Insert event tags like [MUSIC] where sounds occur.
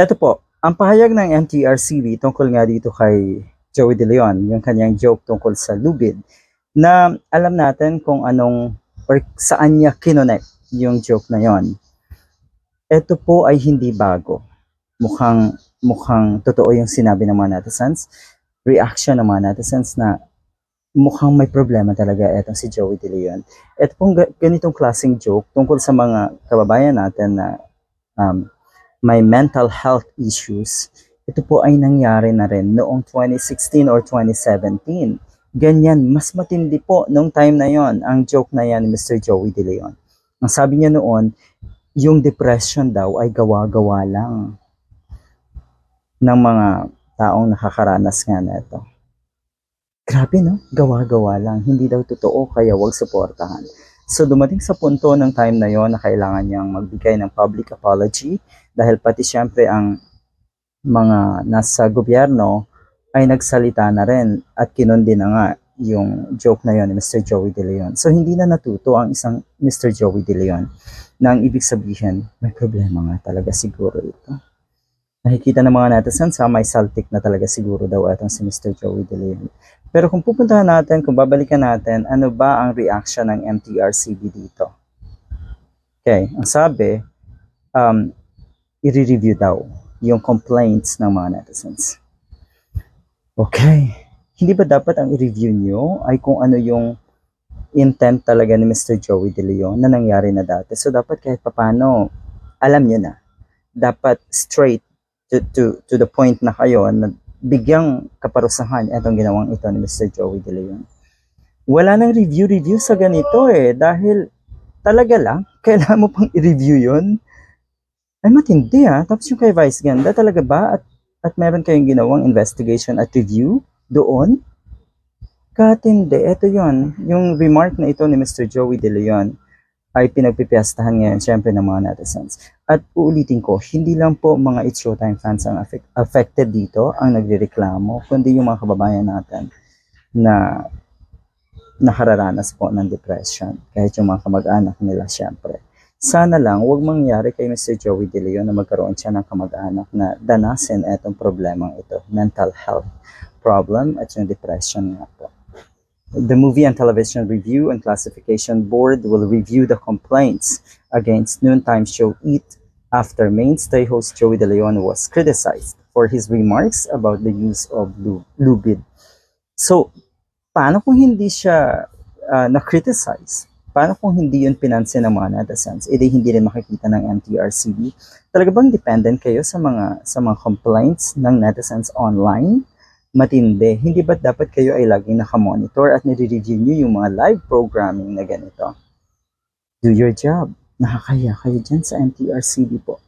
Ito po, ang pahayag ng MTRCB tungkol nga dito kay Joey De Leon, yung kanyang joke tungkol sa lubid, na alam natin kung anong or saan niya kinonek yung joke na yon. Ito po ay hindi bago. Mukhang mukhang totoo yung sinabi ng mga netizens, reaction ng mga netizens na mukhang may problema talaga etong si Joey De Leon. Ito pong ga- ganitong klaseng joke tungkol sa mga kababayan natin na um, may mental health issues, ito po ay nangyari na rin noong 2016 or 2017. Ganyan, mas matindi po nung time na yon ang joke na yan ni Mr. Joey De Leon. Ang sabi niya noon, yung depression daw ay gawa-gawa lang ng mga taong nakakaranas nga na ito. Grabe no, gawa-gawa lang, hindi daw totoo kaya wag suportahan. So dumating sa punto ng time na yon na kailangan niyang magbigay ng public apology dahil pati syempre ang mga nasa gobyerno ay nagsalita na rin at kinundi na nga yung joke na yon ni Mr. Joey De Leon. So hindi na natuto ang isang Mr. Joey De Leon na ang ibig sabihin, may problema nga talaga siguro ito. Nakikita ng mga netizens ha, may saltik na talaga siguro daw itong si Mr. Joey De Leon. Pero kung pupuntahan natin, kung babalikan natin, ano ba ang reaction ng MTRCB dito? Okay, ang sabi, um, i-review daw yung complaints ng mga netizens. Okay, hindi ba dapat ang i-review nyo ay kung ano yung intent talaga ni Mr. Joey De Leon na nangyari na dati. So dapat kahit papano, alam nyo na. Dapat straight to, to, to the point na kayo na bigyang kaparusahan itong ginawang ito ni Mr. Joey De Leon. Wala nang review-review sa ganito eh dahil talaga lang, [LAUGHS] kailangan mo pang i-review yun. Ay matindi ah. Tapos yung kay Vice Ganda, talaga ba? At, at meron kayong ginawang investigation at review doon? Katindi. Ito yon Yung remark na ito ni Mr. Joey De Leon ay pinagpipiyastahan ngayon syempre ng mga netizens. At uulitin ko, hindi lang po mga It's Showtime fans ang affect- affected dito ang nagrereklamo, kundi yung mga kababayan natin na nakararanas po ng depression. Kahit yung mga kamag-anak nila syempre. Sana lang, huwag mangyari kay Mr. Joey De Leon na magkaroon siya ng kamag-anak na danasin etong problemang ito, mental health problem at yung depression nga po. The Movie and Television Review and Classification Board will review the complaints against noontime show Eat after mainstay host Joey De Leon was criticized for his remarks about the use of lu- lubid. So, paano kung hindi siya ah, na-criticize? Paano kung hindi yun pinansin ng mga netizens? E di hindi rin makikita ng MTRCB? Talaga bang dependent kayo sa mga sa mga complaints ng netizens online? Matindi. Hindi ba't dapat kayo ay laging nakamonitor at nire-review nyo yung mga live programming na ganito? Do your job. Nakakaya kayo dyan sa MTRCB po.